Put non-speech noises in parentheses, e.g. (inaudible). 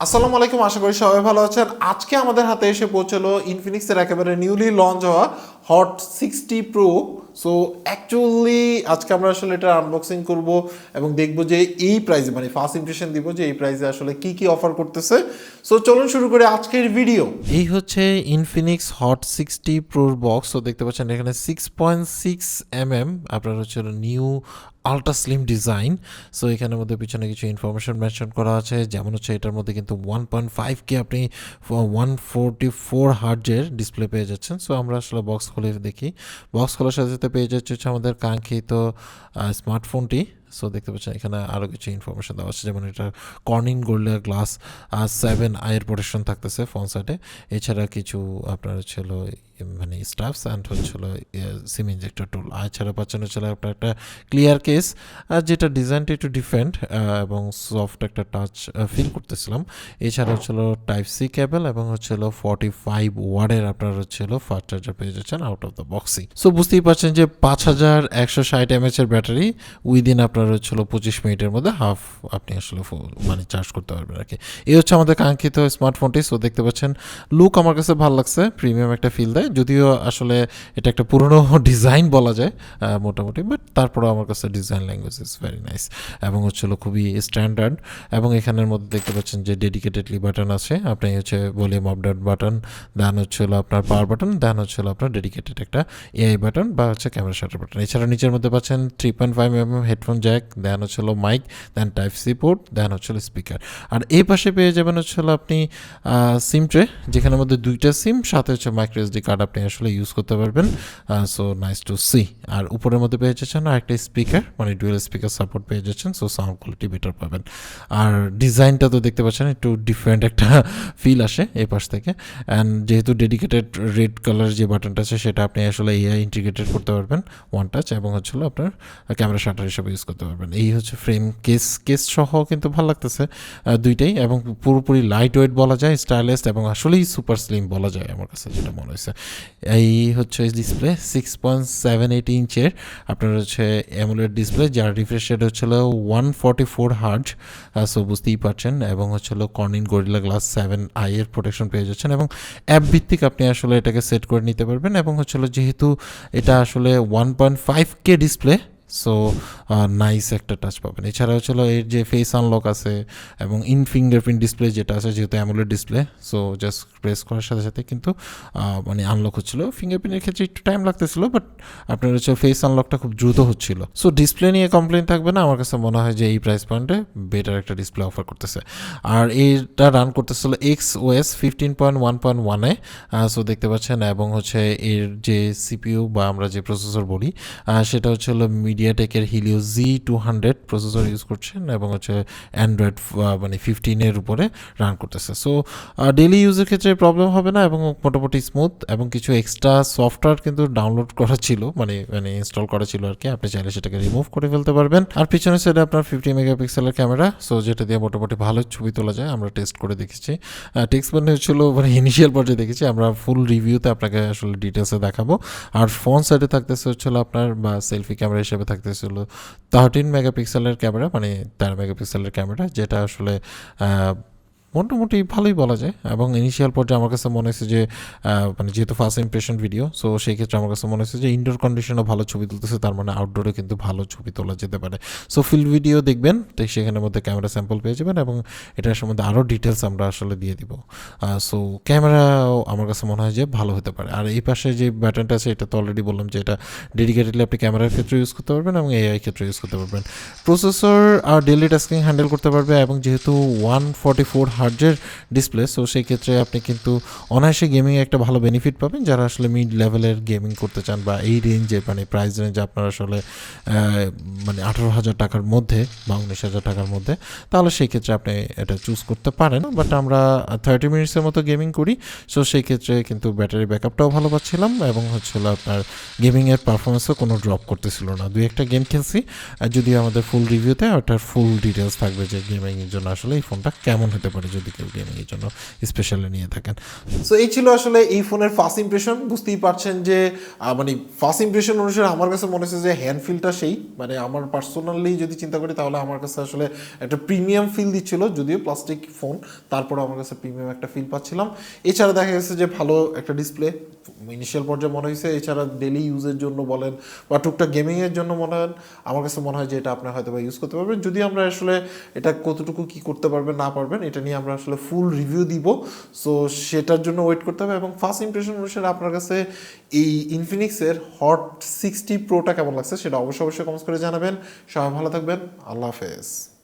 আসসালামু আলাইকুম, আশা করি সবাই ভালো আছেন। আজকে আমাদের হাতে এসে পৌঁছলো ইনফিনিক্সের একেবারে নিউলি লঞ্চ হওয়া hot sixty pro so actually আজকে আমরা আসলে এটা আনবক্সিং করব এবং দেখব যে এই প্রাইসে মানে ফার্স্ট ইমপ্রেশন দিব যে এই প্রাইজে আসলে কি কি অফার করতেছে। সো চলুন শুরু করে আজকের ভিডিও এই হচ্ছে ইনফিনিক্স হট সিক্সটি প্রোর বক্স তো দেখতে পাচ্ছেন এখানে six point six M M আপনার হচ্ছে new ultra slim design so এখানের মধ্যে পিছনে কিছু ইনফরমেশন মেনশন করা আছে, যেমন হচ্ছে এটার মধ্যে কিন্তু ওয়ান পয়েন্ট ফাইভ কে আপনি ওয়ান ফোরটি ফোর হার্ডের ডিসপ্লে পেয়ে যাচ্ছেন। সো আমরা আসলে বক্স খুলে দেখি। বক্স খোলার সাথে সাথে পেয়ে যাচ্ছে হচ্ছে আমাদের কাঙ্ক্ষিত স্মার্টফোনটি সো দেখতে পাচ্ছেন, এখানে আরও কিছু ইনফরমেশন দেওয়া আছে। যেমন এটা কর্নিং গোল্ডের গ্লাস সেভেন আয়ের প্রোটেকশন থাকতেছে ফোন সাইডে এছাড়া কিছু আপনার ছিল মানে স্টাফস অ্যান্ড হচ্ছিল সিম ইঞ্জেক্টর টুল এছাড়া পাচ্ছেন হচ্ছিল আপনার একটা ক্লিয়ার কেস আর যেটা ডিজাইনটা একটু ডিফারেন্ট এবং সফট একটা টাচ ফিল করতেছিলাম। এছাড়া হচ্ছিল টাইপ সি কেবল এবং হচ্ছিল ফর্টি ফাইভ ওয়ার্ডের আপনার হচ্ছিল ফাস্ট চার্জার পেয়ে যাচ্ছেন আউট অফ দ্য বক্সি সো বুঝতেই পারছেন যে পাঁচ হাজার একশো ষাট এমএচ এর ব্যাটারি উইদিন আপনার হচ্ছিল পঁচিশ মিনিটের মধ্যে হাফ আপনি আসলে মানে চার্জ করতে পারবেন আর কি। এই হচ্ছে আমাদের কাঙ্ক্ষিত স্মার্টফোনটি সো দেখতে পাচ্ছেন লুক আমার কাছে ভালো লাগছে প্রিমিয়াম একটা ফিল দেয়। যদিও আসলে এটা একটা পুরনো (laughs) ডিজাইন বলা যায় মোটামুটি বাট তারপরেও আমার কাছে design language is very nice এবং হচ্ছিল খুবই স্ট্যান্ডার্ড এবং এখানের মধ্যে দেখতে পাচ্ছেন যে ডেডিকেটেডলি বাটন আছে। আপনি হচ্ছে volume up down button then হচ্ছিল আপনার পাওয়ার বাটন দেন হচ্ছিল আপনার ডেডিকেটেড একটা এআই বাটন বা হচ্ছে ক্যামেরা শাটার বাটন এছাড়া নিচের মধ্যে পাচ্ছেন three point five M headphone jack then হচ্ছিল mic then type C port then হচ্ছিল স্পিকার আর এই পাশে পেয়ে যাবেন হচ্ছিল আপনি সিম ট্রে যেখানের মধ্যে দুইটা সিম সাথে হচ্ছে মাইক্রো এসডি কার্ড আপনি আসলে ইউজ করতে পারবেন। সো নাইস টু সি আর উপরের মধ্যে পেয়ে যাচ্ছেন আরেকটা স্পিকার মানে ডুয়েল স্পিকার সাপোর্ট পেয়ে যাচ্ছেন সো সাউন্ড কোয়ালিটি বেটার পাবেন। আর ডিজাইনটা তো দেখতে পাচ্ছেন, একটু ডিফারেন্ট একটা (laughs) ফিল আসে এই পাশ থেকে। অ্যান্ড যেহেতু ডেডিকেটেড রেড কালার যে বাটনটা আছে, সেটা আপনি আসলে এআই ইন্টিগ্রেটেড করতে পারবেন ওয়ান টাচ এবং হচ্ছিল আপনার ক্যামেরা শাটার হিসেবে ইউজ করতে পারবেন এই হচ্ছে ফ্রেম কেস কেস সহ কিন্তু ভালো লাগতেছে দুইটাই এবং পুরোপুরি লাইট ওয়েট বলা যায় স্টাইলিস্ট এবং আসলেই সুপার স্লিম বলা যায় আমার কাছে যেটা মনে হয়েছে। এই হচ্ছে display six point seven eight ইঞ্চের, আপনার হচ্ছে অ্যামুলেট ডিসপ্লে যার রিফ্রেশ রেট হচ্ছিল one forty four hertz so বুঝতেই পারছেন এবং হচ্ছিল Corning Gorilla Glass seven I এর প্রোটেকশন পেয়ে যাচ্ছেন এবং অ্যাপ ভিত্তিক আপনি আসলে এটাকে সেট করে নিতে পারবেন এবং হচ্ছিল যেহেতু এটা আসলে one point five K display so nice একটা টাচ পাবেন। এছাড়া হচ্ছিল এর যে ফেস আনলক আছে এবং ইন ফিঙ্গারপ্রিন্ট ডিসপ্লে যেটা আছে, যেহেতু AMOLED display so just press করার সাথে সাথে কিন্তু মানে আনলক হচ্ছিল। ফিঙ্গারপ্রিন্টের ক্ষেত্রে একটু টাইম লাগতেছিল বাট আপনার হচ্ছে ফেস আনলকটা খুব দ্রুত হচ্ছিল। সো ডিসপ্লে নিয়ে কমপ্লেন থাকবে না। আমার কাছে মনে হয় যে এই প্রাইস পয়েন্টে বেটার একটা ডিসপ্লে অফার করতেছে। আর এটা রান করতেছিল X OS fifteen point one point ওয়ানে সো দেখতে পাচ্ছেন, এবং হচ্ছে এর যে সিপিইউ বা আমরা যে প্রসেসর বলি সেটা হচ্ছে হলো মিডিয়াটেকের Helio G two hundred processor use করছেন এবং হচ্ছে অ্যান্ড্রয়েড মানে ফিফটিনের উপরে রান করতেছে। সো ডেলি ইউজের ক্ষেত্রে প্রবলেম হবে না এবং মোটামুটি স্মুথ এবং কিছু এক্সট্রা সফটওয়্যার কিন্তু ডাউনলোড করা ছিল মানে মানে ইনস্টল করা ছিল আর কি। আপনি চাইলে সেটাকে রিমুভ করে ফেলতে পারবেন। আর পিছনে সাইডে আপনার ফিফটি মেগাপিক্সেলের ক্যামেরা সো যেটা দিয়ে মোটামুটি ভালো ছবি তোলা যায়, আমরা টেস্ট করে দেখেছি। টেক্সট মানে হচ্ছিল মানে ইনিশিয়াল পর্যায়ে দেখেছি, আমরা ফুল রিভিউতে আপনাকে আসলে ডিটেলসে দেখাবো। আর ফোন সাইডে থাকতেছে হচ্ছিল আপনার, বা সেলফি ক্যামেরা হিসেবে থাকতেছিল। থার্টিন মেগাপিক্সেলের ক্যামেরা মানে তেরো মেগাপিক্সেলের ক্যামেরা যেটা আসলে মোটামুটি ভালোই বলা যায়। এবং ইনিশিয়াল পর্যায়ে আমার কাছে মনে হয়েছে যে মানে যেহেতু ফার্স্ট ইমপ্রেশন ভিডিও সো সেই ক্ষেত্রে আমার কাছে মনে হয়েছে যে ইনডোর কন্ডিশনও ভালো ছবি তুলতেছে, তার মানে আউটডোরে কিন্তু ভালো ছবি তোলা যেতে পারে। সো ফিল্ড ভিডিও দেখবেন তো সেখানের মধ্যে ক্যামেরা স্যাম্পল পেয়ে যাবেন এবং এটার সম্বন্ধে আরও ডিটেলস আমরা আসলে দিয়ে দিব। সো ক্যামেরাও আমার কাছে মনে হয় যে ভালো হতে পারে। আর এই পাশে যে ব্যাটনটা আছে, এটা তো অলরেডি বললাম যে এটা ডেডিকেটেডলি আপনি ক্যামেরার ক্ষেত্রে ইউজ করতে পারবেন এবং এআই ক্ষেত্রে ইউজ করতে পারবেন। প্রসেসর আর ডেলি টাস্কিং হ্যান্ডেল করতে পারবে এবং যেহেতু ওয়ান ফর্টি ফোর হার্জের ডিসপ্লে সো সেই ক্ষেত্রে আপনি কিন্তু অনায়াসে গেমিং একটা ভালো বেনিফিট পাবেন। যারা আসলে মিড লেভেলের গেমিং করতে চান বা এই রেঞ্জে মানে প্রাইস রেঞ্জে আপনার আসলে মানে আঠারো হাজার টাকার মধ্যে বা উনিশ হাজার টাকার মধ্যে, তাহলে সেই ক্ষেত্রে আপনি এটা চুজ করতে পারেন। বাট আমরা থার্টি মিনিটসের মতো গেমিং করি সো সেই ক্ষেত্রে কিন্তু ব্যাটারি ব্যাকআপটাও ভালো পাচ্ছিলাম এবং হচ্ছিল আপনার গেমিংয়ের পারফরমেন্সও কোনো ড্রপ করতেছিল না। দুই একটা গেম খেলছি, আর যদিও আমাদের ফুল রিভিউতে ওটার ফুল ডিটেলস থাকবে যে গেমিংয়ের জন্য আসলে এই ফোনটা কেমন হতে পারে। যদি কেউ গেমিংয়ের জন্য স্পেশালি নিয়ে থাকেন। সো এই ছিল আসলে এই ফোনের ফার্স্ট ইমপ্রেশন বুঝতেই পারছেন যে মানে ফার্স্ট ইমপ্রেশন অনুসারে আমার কাছে মনে হচ্ছে যে হ্যান্ড ফিলটা সেই। মানে আমার পার্সোনালি যদি চিন্তা করি, তাহলে আমার কাছে আসলে একটা প্রিমিয়াম ফিল দিচ্ছিল, যদিও প্লাস্টিক ফোন তারপরে আমার কাছে প্রিমিয়াম একটা ফিল পাচ্ছিলাম। এছাড়া দেখা গেছে যে ভালো একটা ডিসপ্লে ইনিশিয়াল পর্যায়ে মনে হয়েছে, এছাড়া ডেলি ইউজের জন্য বলেন বা টুকটাক গেমিংয়ের জন্য মনে হয়, আমার কাছে মনে হয় যে এটা আপনি হয়তো বা ইউজ করতে পারবেন। যদি আমরা আসলে এটা কতটুকু কি করতে পারবেন, না পারবেন, এটা নিয়ে আমরা আসলে ফুল রিভিউ দিব। সো সেটার জন্য ওয়েট করতে হবে এবং ফার্স্ট ইমপ্রেশন অনুসারে আপনার কাছে এই ইনফিনিক্সের হট সিক্সটি প্রোটা কেমন লাগছে সেটা অবশ্যই অবশ্যই কমেন্টস করে জানাবেন। সবাই ভালো থাকবেন। আল্লাহ হাফেজ।